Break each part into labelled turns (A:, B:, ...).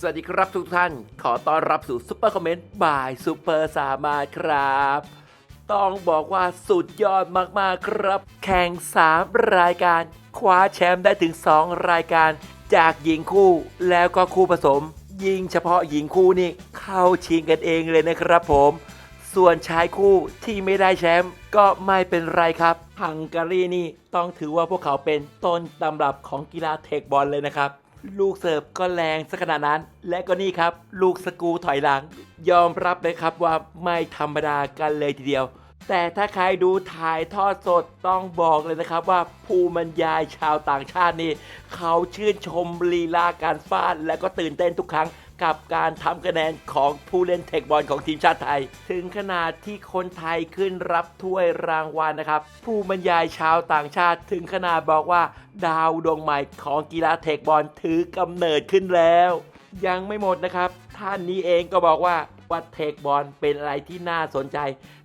A: สวัสดีครับทุกท่าน ขอต้อนรับสู่ซุปเปอร์คอมเมนต์บายซุปเปอร์สามารถครับ ต้องบอกว่าสุดยอดมากๆครับ แข่ง 3 รายการ คว้าแชมป์ได้ถึง 2 รายการ จากหญิงคู่แล้วก็คู่ผสม ยิงเฉพาะหญิงคู่นี่เข้าชิงกันเองเลยนะครับผม ส่วนชายคู่ที่ไม่ได้แชมป์ก็ไม่เป็นไรครับฮังการีนี่ต้องถือว่าพวกเขาเป็นต้นตำรับของกีฬาเทคบอลเลยนะครับ ลูกเสิร์ฟก็แรงสักขนาดนั้น และก็นี่ครับ ลูกสกูถอยหลัง ยอมรับเลยครับว่าไม่ธรรมดากันเลยทีเดียว แต่ถ้าใครดูถ่ายทอดสดต้องบอกเลยนะครับว่าผู้บรรยายชาวต่างชาตินี่ เขาชื่นชมลีลาการฟาดและก็ตื่นเต้นทุกครั้ง กับการทำคะแนนของผู้เล่นเทคบอลของทีมชาติไทย ถึงขนาดที่คนไทยขึ้นรับถ้วยรางวัลนะครับ ผู้บรรยายชาวต่างชาติถึงขนาดบอกว่า ดาวดวงใหม่ของกีฬาเทคบอลถือกำเนิดขึ้นแล้ว ยังไม่หมดนะครับ ท่านนี้เองก็บอกว่าว่าเทคบอลเป็นอะไรที่น่าสนใจ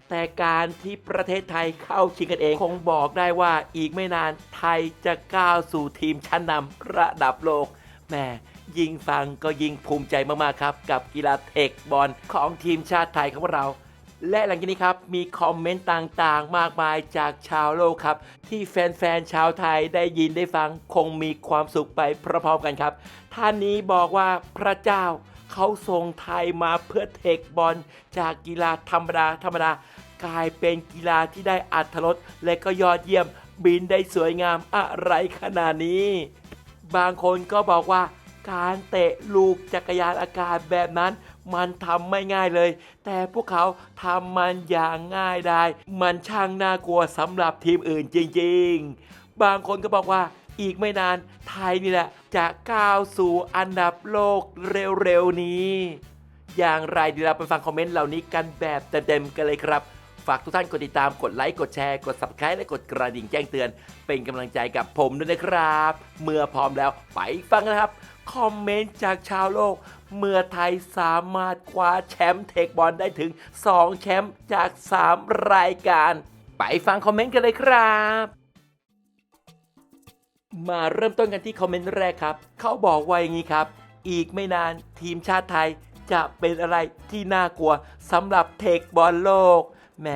A: แต่การที่ประเทศไทยเข้าชิงกันเอง คงบอกได้ว่าอีกไม่นานไทยจะก้าวสู่ทีมชั้นนำระดับโลกแหม ยิ่งฟังก็ยิ่งภูมิใจมากๆครับ กับกีฬาเทคบอลของทีมชาติไทยของเราและหลังจากนี้ครับ มีคอมเมนต์ต่างๆ มากมายจากชาวโลกครับ ที่แฟนๆ ชาวไทยได้ยินได้ฟังคงมีความสุขไปพร้อมๆกันครับ ท่านนี้บอกว่าพระเจ้าเขาส่งไทยมาเพื่อเทคบอล จากกีฬาธรรมดาธรรมดากลายเป็นกีฬาที่ได้อัธรสและก็ยอดเยี่ยมบินได้สวยงามอะไรขนาดนี้ บางคนก็บอกว่า การเตะลูกจักรยานอากาศแบบนั้น มันทำไม่ง่ายเลย แต่พวกเขาทำมันอย่างง่ายได้ มันช่างน่ากลัวสำหรับทีมอื่นจริงๆ บางคนก็บอกว่าอีกไม่นานไทยนี่แหละ จะก้าวสู่อันดับโลกเร็วๆนี้ อย่างไรเดียวเราไปฟังคอมเมนต์เหล่านี้กันแบบเต็มๆกันเลยครับ ฝากทุกท่านกดติดตามกดไลค์กดแชร์กด subscribe และกดกระดิ่งแจ้งเตือน เป็นกำลังใจกับผมด้วยนะครับ เมื่อพร้อมแล้วไปฟังกันนะครับ คอมเมนต์จากชาวโลก เมื่อไทยสามารถคว้าแชมป์เทคบอลได้ถึง 2 แชมป์จาก 3 รายการ ไปฟังคอมเมนต์กันเลยครับ มาเริ่มต้นกันที่คอมเมนต์แรกครับ เขาบอกว่าอย่างนี้ครับ อีกไม่นานทีมชาติไทยจะเป็นอะไรที่น่ากลัวสำหรับเทคบอลโลกแหม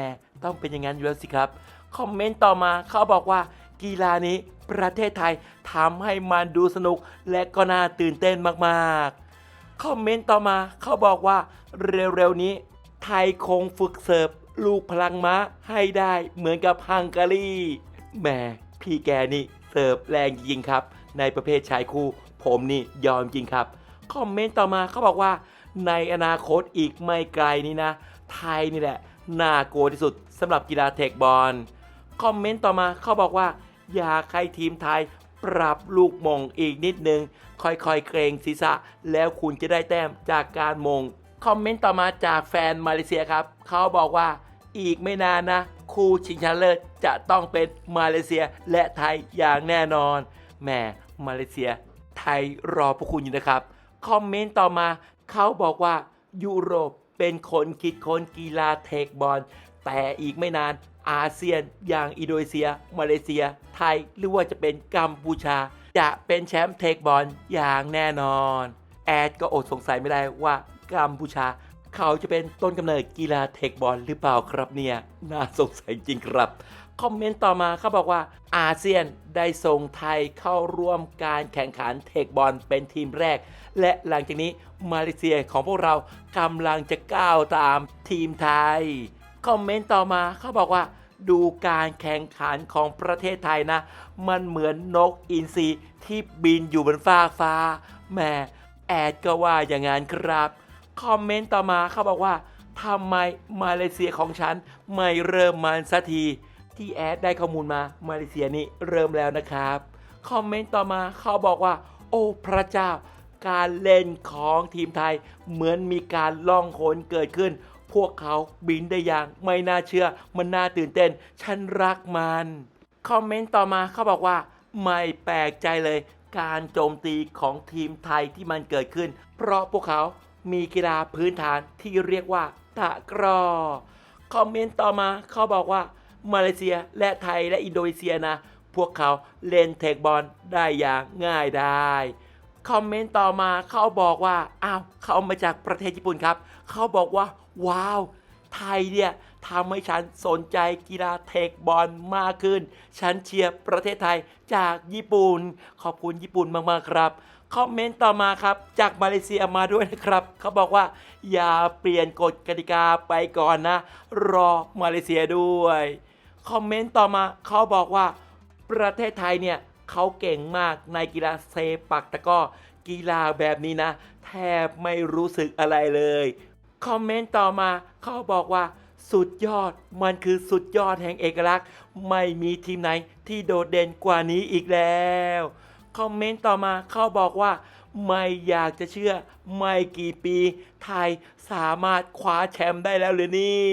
A: ต้องเป็นอย่างนั้นอยู่แล้วสิครับ คอมเมนต์ต่อมาเขาบอกว่า กีฬานี้ประเทศไทยทำให้มันดูสนุกและก็น่าตื่นเต้นมากๆ คอมเมนต์ต่อมาเขาบอกว่าเร็วๆนี้ ไทยคงฝึกเสิร์ฟลูกพลังม้าให้ได้เหมือนกับฮังการีแหมพี่แกนี่เสิร์ฟแรงจริงครับ ในประเภทชายคู่ ผมนี่ยอมจริงครับ คอมเมนต์ต่อมาเขาบอกว่า ในอนาคตอีกไม่ไกลนี้นะ ไทยนี่แหละน่ากลัวที่สุดสำหรับกีฬาเทคบอลคอมเมนต์ต่อมาเขาบอกว่า อยากให้ทีมไทยปรับลูกมงอีกนิดนึง ค่อยๆเกรงศีรษะ แล้วคุณจะได้แต้มจากการมง คอมเมนต์ต่อมาจากแฟนมาเลเซียครับ เขาบอกว่าอีกไม่นานนะ คู่ชิงชนะเลิศจะต้องเป็นมาเลเซียและไทยอย่างแน่นอนแหมมาเลเซีย ไทยรอพวกคุณอยู่นะครับ คอมเมนต์ต่อมา เขาบอกว่ายุโรปเป็นคนคิดค้นกีฬาเทคบอลแต่อีกไม่นาน อาเซียน อย่างอินโดนีเซีย มาเลเซีย ไทย หรือว่าจะเป็นกัมพูชา จะเป็นแชมป์เทคบอลอย่างแน่นอน แอดก็อดสงสัยไม่ได้ว่ากัมพูชา เขาจะเป็นต้นกำเนิดกีฬาเทคบอลหรือเปล่าครับเนี่ย น่าสงสัยจริงครับคอมเมนต์ต่อมาเขาบอกว่าอาเซียนได้ส่งไทยเข้าร่วมการแข่งขันเทคบอลเป็นทีมแรก และหลังจากนี้มาเลเซียของพวกเรากำลังจะก้าวตามทีมไทย คอมเมนต์ต่อมาเขาบอกว่า ดูการแข่งขันของประเทศไทยนะ มันเหมือนนกอินทรีที่บินอยู่บนฟ้ากฟ้าแหม่แอดก็ว่าอย่างนั้นครับ คอมเมนต์ต่อมาเขาบอกว่าทำไมมาเลเซียของฉันไม่เริ่มมันสักทีที่แอดได้ข้อมูลมามาเลเซียนี่เริ่มแล้วนะครับ คอมเมนต์ต่อมาเขาบอกว่า โอ้พระเจ้า การเล่นของทีมไทยเหมือนมีการล่องหนเกิดขึ้น พวกเขาบินได้อย่างไม่น่าเชื่อ มันน่าตื่นเต้น ฉันรักมัน คอมเมนต์ต่อมาเขาบอกว่า ไม่แปลกใจเลย การโจมตีของทีมไทยที่มันเกิดขึ้น เพราะพวกเขามีกีฬาพื้นฐานที่เรียกว่าตะกร้อคอมเมนต์ต่อมาเขาบอกว่า มาเลเซียและไทยและอินโดนีเซียนะ พวกเขาเล่นเทคบอลได้อย่างง่ายได้ คอมเมนต์ต่อมาเขาบอกว่าอ้าวเขามาจากประเทศญี่ปุ่นครับ เขาบอกว่า ว้าว ไทยเนี่ยทำให้ฉันสนใจกีฬาเทคบอลมากขึ้น ฉันเชียร์ประเทศไทยจากญี่ปุ่น ขอบคุณญี่ปุ่นมากๆครับ คอมเมนต์ต่อมาครับ จากมาเลเซียมาด้วยนะครับ เขาบอกว่า อย่าเปลี่ยนกฎกติกาไปก่อนนะ รอมาเลเซียด้วย คอมเมนต์ต่อมาเขาบอกว่า ประเทศไทยเนี่ย เขาเก่งมากในกีฬาเซปักตะก้อกีฬาแบบนี้นะ แทบไม่รู้สึกอะไรเลย คอมเมนต์ต่อมาเขาบอกว่า สุดยอดมันคือสุดยอดแห่งเอกลักษณ์ ไม่มีทีมไหนที่โดดเด่นกว่านี้อีกแล้วคอมเมนต์ต่อมาเขาบอกว่า ไม่อยากจะเชื่อ ไม่กี่ปี ไทยสามารถคว้าแชมป์ได้แล้วหรือนี่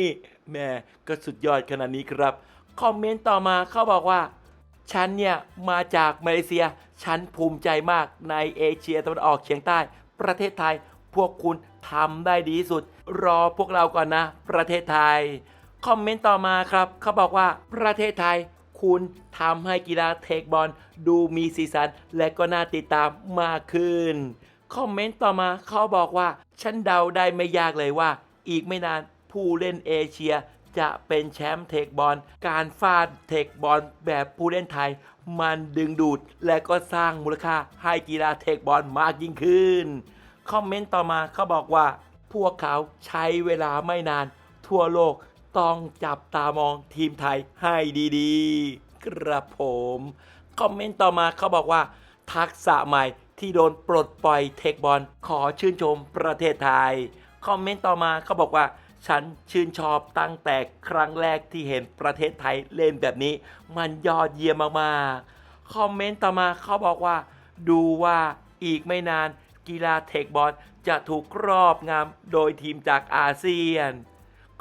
A: แม่ก็สุดยอดขนาดนี้ครับ คอมเมนต์ต่อมาเขาบอกว่า ฉันเนี่ยมาจากมาเลเซีย ฉันภูมิใจมากในเอเชียตะวันออกเฉียงใต้ ประเทศไทย พวกคุณทำได้ดีที่สุด รอพวกเราก่อนนะ ประเทศไทย คอมเมนต์ต่อมาครับ เขาบอกว่าประเทศไทย คุณทำให้กีฬาเทคบอลดูมีสีสัน และก็น่าติดตามมากขึ้น คอมเมนต์ต่อมาเขาบอกว่า ฉันเดาได้ไม่ยากเลยว่า อีกไม่นานผู้เล่นเอเชีย จะเป็นแชมป์เทคบอล การฟาดเทคบอลแบบผู้เล่นไทย มันดึงดูดและก็สร้างมูลค่าให้กีฬาเทคบอลมากยิ่งขึ้น คอมเมนต์ต่อมาเขาบอกว่า พวกเขาใช้เวลาไม่นาน ทั่วโลกต้องจับตามองทีมไทยให้ดีๆครับผม คอมเมนต์ต่อมาเขาบอกว่า ทักษะใหม่ที่โดนปลดปล่อยเทคบอลขอชื่นชมประเทศไทย คอมเมนต์ต่อมาเขาบอกว่า ฉันชื่นชอบตั้งแต่ครั้งแรกที่เห็นประเทศไทยเล่นแบบนี้ มันยอดเยี่ยมมากๆ คอมเมนต์ต่อมาเขาบอกว่า ดูว่าอีกไม่นานกีฬาเทคบอลจะถูกครอบงำโดยทีมจากอาเซียน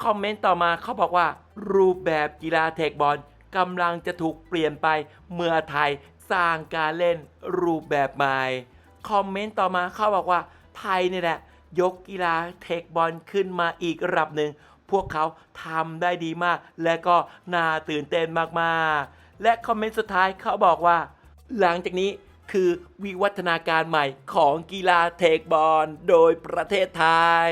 A: คอมเมนต์ต่อมาเขาบอกว่า รูปแบบกีฬาเทคบอลกำลังจะถูกเปลี่ยนไปเมื่อไทยสร้างการเล่นรูปแบบใหม่ คอมเมนต์ต่อมาเขาบอกว่าไทยนี่แหละ ยกกีฬาเทคบอลขึ้นมาอีกระดับหนึ่ง พวกเขาทำได้ดีมาก และก็น่าตื่นเต้นมากๆ และคอมเมนต์สุดท้ายเขาบอกว่า หลังจากนี้คือวิวัฒนาการใหม่ของกีฬาเทคบอลโดยประเทศไทย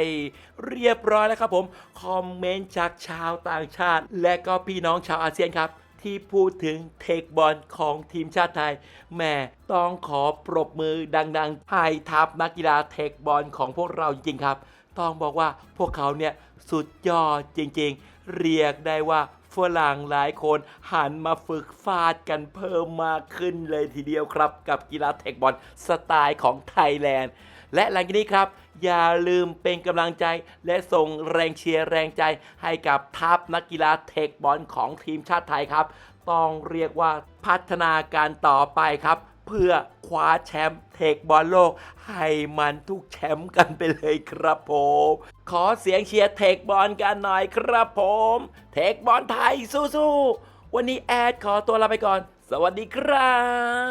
A: เรียบร้อยแล้วครับผม คอมเมนต์จากชาวต่างชาติ และก็พี่น้องชาวอาเซียนครับ ที่พูดถึงเทคบอลของทีมชาติไทยแม่ต้องขอปรบมือดังๆให้ทัพนักกีฬาเทคบอลของพวกเราจริงๆครับ ต้องบอกว่าพวกเขาเนี่ยสุดยอดจริงๆ เรียกได้ว่าฝรั่งหลายคนหันมาฝึกฟาดกันเพิ่มมากขึ้นเลยทีเดียวครับ กับกีฬาเทคบอลสไตล์ของไทยแลนด์ และหลังจากนี้ครับ อย่าลืมเป็นกำลังใจ และส่งแรงเชียร์แรงใจให้กับทัพนักกีฬาเทคบอลของทีมชาติไทยครับ ต้องเรียกว่าพัฒนาการต่อไปครับ เพื่อคว้าแชมป์เทคบอลโลก ให้มันทุกแชมป์กันไปเลยครับผม ขอเสียงเชียร์เทคบอลกันหน่อยครับผม เทคบอลไทยสู้ๆวันนี้แอดขอตัวลาไปก่อน สวัสดีครั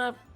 A: บ